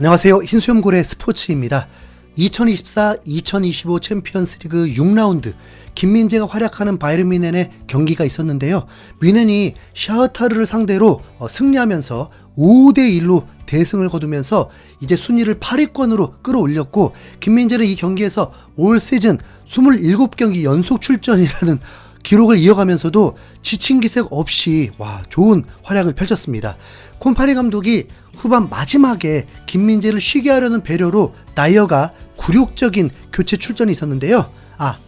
안녕하세요. 흰수염고래 스포츠입니다. 2024-2025 챔피언스리그 6라운드 김민재가 활약하는 바이른 뮌헨의 경기가 있었는데요. 뮌헨이 샤흐타르를 상대로 어, 승리하면서 5대 1로 대승을 거두면서 이제 순위를 8위권으로 끌어올렸고 김민재는 이 경기에서 올 시즌 27경기 연속 출전이라는 기록을 이어가면서도 지친 기색 없이 와 좋은 활약을 펼쳤습니다. 콤파니 감독이 후반 마지막에 김민재를 쉬게 하려는 배려로 나이어가 굴욕적인 교체 출전이 있었는데요. 아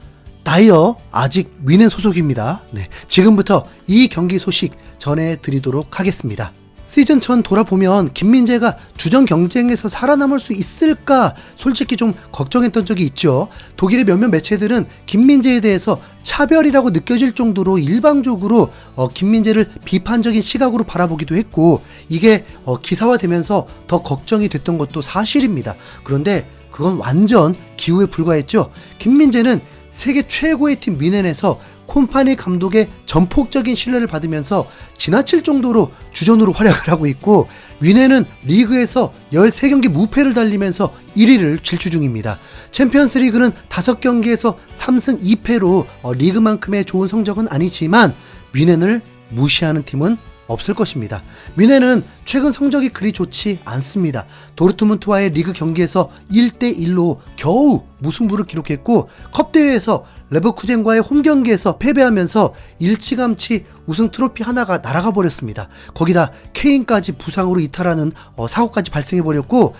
나이어 아직 위넨 소속입니다. 네, 지금부터 이 경기 소식 전해드리도록 하겠습니다. 시즌 전 돌아보면 김민재가 주전 경쟁에서 살아남을 수 있을까 솔직히 좀 걱정했던 적이 있죠. 독일의 몇몇 매체들은 김민재에 대해서 차별이라고 느껴질 정도로 일방적으로 어, 김민재를 비판적인 시각으로 바라보기도 했고 이게 어, 기사화되면서 더 걱정이 됐던 것도 사실입니다. 그런데 그건 완전 기후에 불과했죠. 김민재는 세계 최고의 팀 미넨에서 콤파니 감독의 전폭적인 신뢰를 받으면서 지나칠 정도로 주전으로 활약을 하고 있고 위넨은 리그에서 13경기 무패를 달리면서 1위를 질주 중입니다. 챔피언스 리그는 5경기에서 3승 2패로 어, 리그만큼의 좋은 성적은 아니지만 위넨을 무시하는 팀은 없을 것입니다. 미네는 최근 성적이 그리 좋지 않습니다. 도르트문트와의 리그 경기에서 1대1로 겨우 무승부를 기록했고 컵 대회에서 레버쿠젠과의 홈 경기에서 패배하면서 일찌감치 우승 트로피 하나가 날아가 버렸습니다. 거기다 케인까지 부상으로 이탈하는 어, 사고까지 발생해 버렸고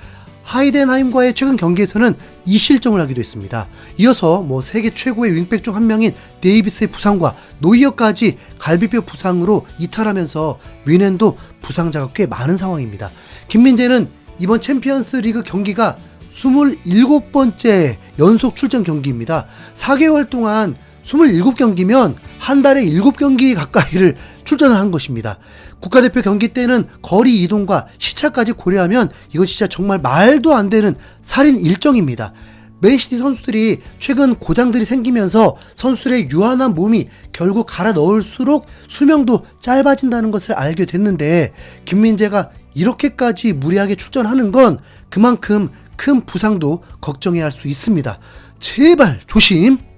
하이덴하임과의 최근 경기에서는 이 실점을 하기도 했습니다. 이어서 뭐 세계 최고의 윙백 중 한 명인 데이비스의 부상과 노이어까지 갈비뼈 부상으로 이탈하면서 윈넨도 부상자가 꽤 많은 상황입니다. 김민재는 이번 챔피언스 리그 경기가 27번째 연속 출전 경기입니다. 4개월 동안 27경기면 한 달에 7경기 가까이를 출전을 한 것입니다. 국가대표 경기 때는 거리 이동과 시차까지 고려하면 이거 진짜 정말 말도 안 되는 살인 일정입니다. 맨시티 선수들이 최근 고장들이 생기면서 선수들의 유한한 몸이 결국 갈아 넣을수록 수명도 짧아진다는 것을 알게 됐는데 김민재가 이렇게까지 무리하게 출전하는 건 그만큼 큰 부상도 걱정해야 할 수 있습니다. 제발 조심!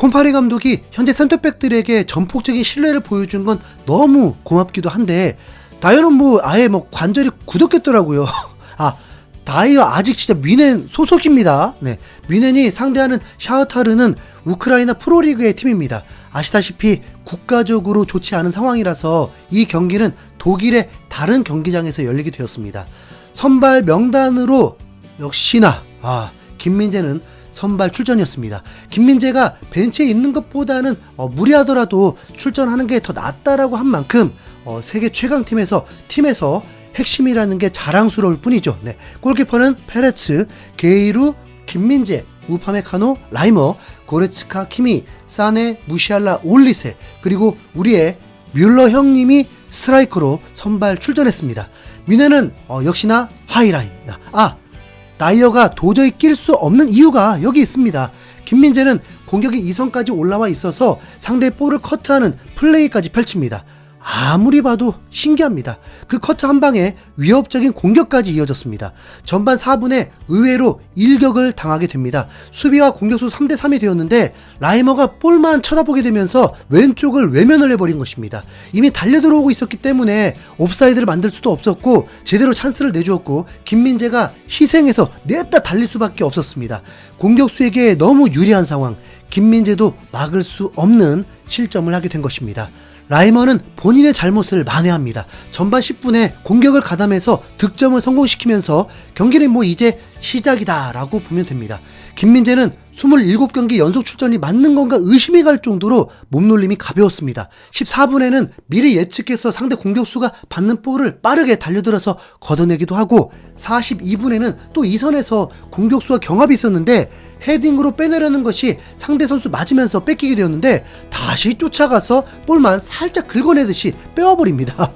콤파리 감독이 현재 센터백들에게 전폭적인 신뢰를 보여준 건 너무 고맙기도 한데 다이어는 뭐 아예 뭐 관절이 굳었겠더라고요. 아 다이어 아직 진짜 미넨 소속입니다. 네, 미넨이 상대하는 샤흐타르는 우크라이나 프로리그의 팀입니다. 아시다시피 국가적으로 좋지 않은 상황이라서 이 경기는 독일의 다른 경기장에서 열리게 되었습니다. 선발 명단으로 역시나 아 김민재는 선발 출전이었습니다. 김민재가 벤치에 있는 것보다는 어, 무리하더라도 출전하는 게 더 낫다라고 한 만큼 어, 세계 최강 팀에서 팀에서 핵심이라는 게 자랑스러울 뿐이죠. 네. 골키퍼는 페레츠, 게이루, 김민재, 우파메카노, 라이머, 고레츠카, 키미, 사네, 무시알라, 올리세 그리고 우리의 뮬러 형님이 스트라이커로 선발 출전했습니다. 미네는 어, 역시나 하이라인. 아 나이어가 도저히 낄 수 없는 이유가 여기 있습니다. 김민재는 공격이 2선까지 올라와 있어서 상대 볼을 커트하는 플레이까지 펼칩니다. 아무리 봐도 신기합니다. 그 커트 한 방에 위협적인 공격까지 이어졌습니다. 전반 4분에 의외로 일격을 당하게 됩니다. 수비와 공격수 3대 3이 되었는데 라이머가 볼만 쳐다보게 되면서 왼쪽을 외면을 해버린 것입니다. 이미 달려 들어오고 있었기 때문에 옵사이드를 만들 수도 없었고 제대로 찬스를 내주었고 김민재가 희생해서 냈다 달릴 수밖에 없었습니다. 공격수에게 너무 유리한 상황. 김민재도 막을 수 없는 실점을 하게 된 것입니다. 라이머는 본인의 잘못을 만회합니다. 전반 10분에 공격을 가담해서 득점을 성공시키면서 경기는 뭐 이제 시작이다라고 보면 됩니다. 김민재는 27경기 연속 출전이 맞는 건가 의심이 갈 정도로 몸놀림이 가벼웠습니다. 14분에는 미리 예측해서 상대 공격수가 받는 볼을 빠르게 달려들어서 걷어내기도 하고 42분에는 또 이선에서 공격수와 경합이 있었는데 헤딩으로 빼내려는 것이 상대 선수 맞으면서 뺏기게 되었는데 다시 쫓아가서 볼만 살짝 긁어내듯이 빼와버립니다.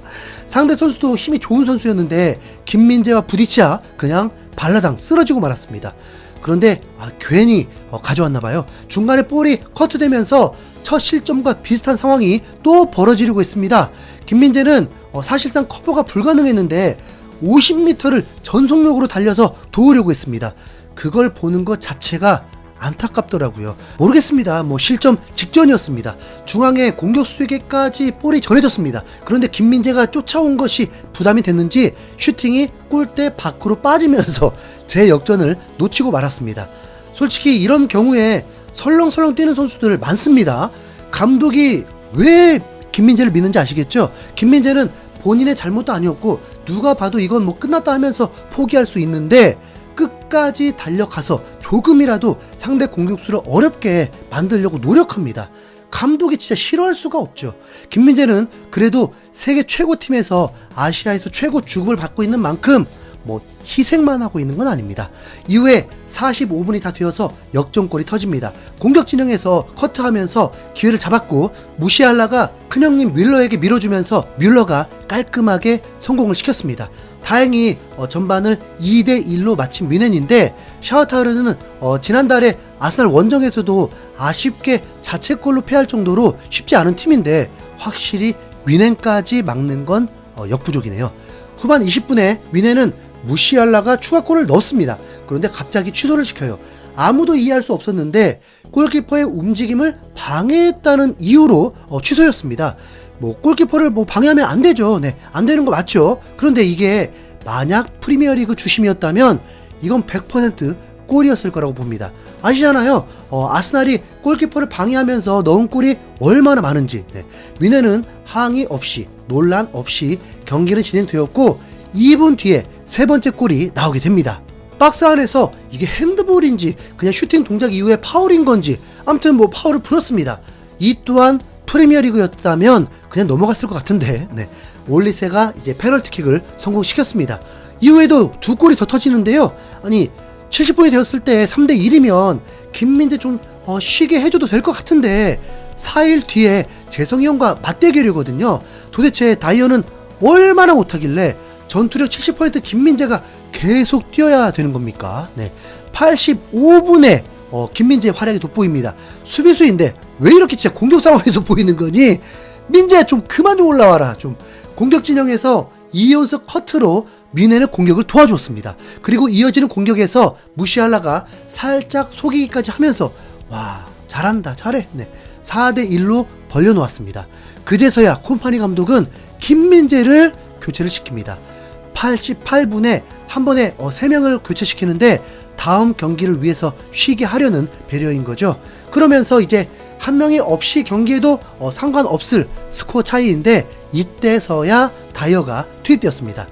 상대 선수도 힘이 좋은 선수였는데 김민재와 부딪히야 그냥 발라당 쓰러지고 말았습니다. 그런데 아, 괜히 어, 가져왔나 봐요. 중간에 볼이 커트되면서 첫 실점과 비슷한 상황이 또 벌어지려고 했습니다. 김민재는 어, 사실상 커버가 불가능했는데 50m를 전속력으로 달려서 도우려고 했습니다. 그걸 보는 것 자체가 안타깝더라고요. 모르겠습니다. 뭐 실점 직전이었습니다. 중앙에 공격수에게까지 볼이 전해졌습니다. 그런데 김민재가 쫓아온 것이 부담이 됐는지 슈팅이 골대 밖으로 빠지면서 제 역전을 놓치고 말았습니다. 솔직히 이런 경우에 설렁설렁 뛰는 선수들 많습니다. 감독이 왜 김민재를 믿는지 아시겠죠? 김민재는 본인의 잘못도 아니었고 누가 봐도 이건 뭐 끝났다 하면서 포기할 수 있는데 끝까지 달려가서 조금이라도 상대 공격수를 어렵게 만들려고 노력합니다. 감독이 진짜 싫어할 수가 없죠. 김민재는 그래도 세계 최고 팀에서 아시아에서 최고 주급을 받고 있는 만큼 뭐 희생만 하고 있는 건 아닙니다. 이후에 45분이 다 되어서 역전골이 터집니다. 공격 진영에서 커트하면서 기회를 잡았고 무시할라가 큰형님 뮬러에게 밀어주면서 뮬러가 깔끔하게 성공을 시켰습니다. 다행히 어, 전반을 2대 1로 마친 미넨인데 샤워타르는 어, 지난달에 아스날 원정에서도 아쉽게 자책골로 패할 정도로 쉽지 않은 팀인데 확실히 미넨까지 막는 건 어, 역부족이네요. 후반 20분에 미넨은 무시알라가 추가골을 넣었습니다. 그런데 갑자기 취소를 시켜요. 아무도 이해할 수 없었는데 골키퍼의 움직임을 방해했다는 이유로 어, 취소였습니다. 뭐 골키퍼를 뭐 방해하면 안 되죠. 네, 안 되는 거 맞죠. 그런데 이게 만약 프리미어리그 주심이었다면 이건 100% 골이었을 거라고 봅니다. 아시잖아요. 어, 아스날이 골키퍼를 방해하면서 넣은 골이 얼마나 많은지. 네. 미네는 항의 없이 논란 없이 경기는 진행되었고 2분 뒤에 세 번째 골이 나오게 됩니다. 박스 안에서 이게 핸드볼인지 그냥 슈팅 동작 이후에 파울인 건지 아무튼 뭐 파울을 불었습니다. 이 또한 프리미어리그였다면 그냥 넘어갔을 것 같은데 네. 올리세가 이제 페널티킥을 성공시켰습니다. 이후에도 두 골이 더 터지는데요. 아니 70분이 되었을 때 3대 1이면 김민재 좀 어, 쉬게 해줘도 될 것 같은데 4일 뒤에 재성이 형과 맞대결이거든요. 도대체 다이어는 얼마나 못하길래 전투력 70% 김민재가 계속 뛰어야 되는 겁니까? 네. 85분에 어, 김민재의 활약이 돋보입니다. 수비수인데 왜 이렇게 진짜 공격 상황에서 보이는 거니? 민재 좀 그만 좀 올라와라. 좀 공격 진영에서 이연석 커트로 미네는 공격을 도와주었습니다. 그리고 이어지는 공격에서 무시할라가 살짝 속이기까지 하면서 와 잘한다 잘해. 네. 4대 1로 벌려놓았습니다. 그제서야 콤파니 감독은 김민재를 교체를 시킵니다. 88분에 한 번에 어, 3명을 교체시키는데 다음 경기를 위해서 쉬게 하려는 배려인 거죠. 그러면서 이제 한 명이 없이 경기에도 어, 상관없을 스코어 차이인데 이때서야 다이어가 투입되었습니다.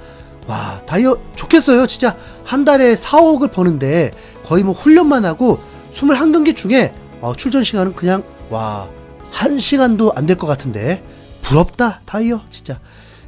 와, 다이어 좋겠어요. 진짜 한 달에 4, 5억을 버는데 거의 뭐 훈련만 하고 21경기 중에 어, 출전 시간은 그냥 와, 한 시간도 안 될 것 같은데 부럽다, 다이어 진짜.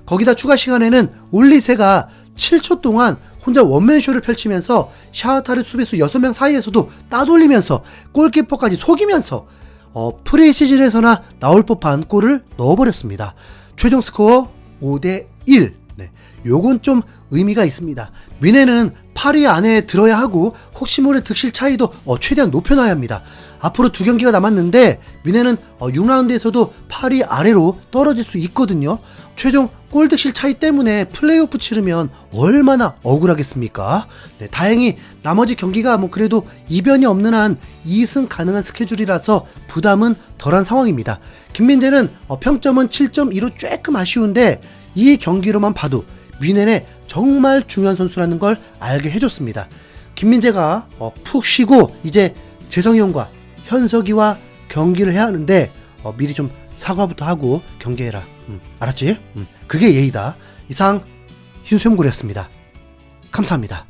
거기다 추가 시간에는 올리세가 7초 동안 혼자 원맨쇼를 펼치면서 샤아타르 수비수 6명 사이에서도 따돌리면서 골키퍼까지 속이면서 어, 프리시즌에서나 나올 법한 골을 넣어버렸습니다. 최종 스코어 5대 1. 네, 요건 좀 의미가 있습니다. 미네는 8위 안에 들어야 하고 혹시 모를 득실 차이도 어, 최대한 높여놔야 합니다. 앞으로 두 경기가 남았는데 미네는 어, 6라운드에서도 8위 아래로 떨어질 수 있거든요. 최종 골득실 차이 때문에 플레이오프 치르면 얼마나 억울하겠습니까? 네, 다행히 나머지 경기가 뭐 그래도 이변이 없는 한 2승 가능한 스케줄이라서 부담은 덜한 상황입니다. 김민재는 어, 평점은 7.2로 조금 아쉬운데 이 경기로만 봐도 미넨의 정말 중요한 선수라는 걸 알게 해줬습니다. 김민재가 어, 푹 쉬고 이제 재성이 형과 현석이와 경기를 해야 하는데 어, 미리 좀 사과부터 하고 경계해라. 음, 알았지? 음, 그게 예의다. 이상 흰수염고리였습니다. 감사합니다.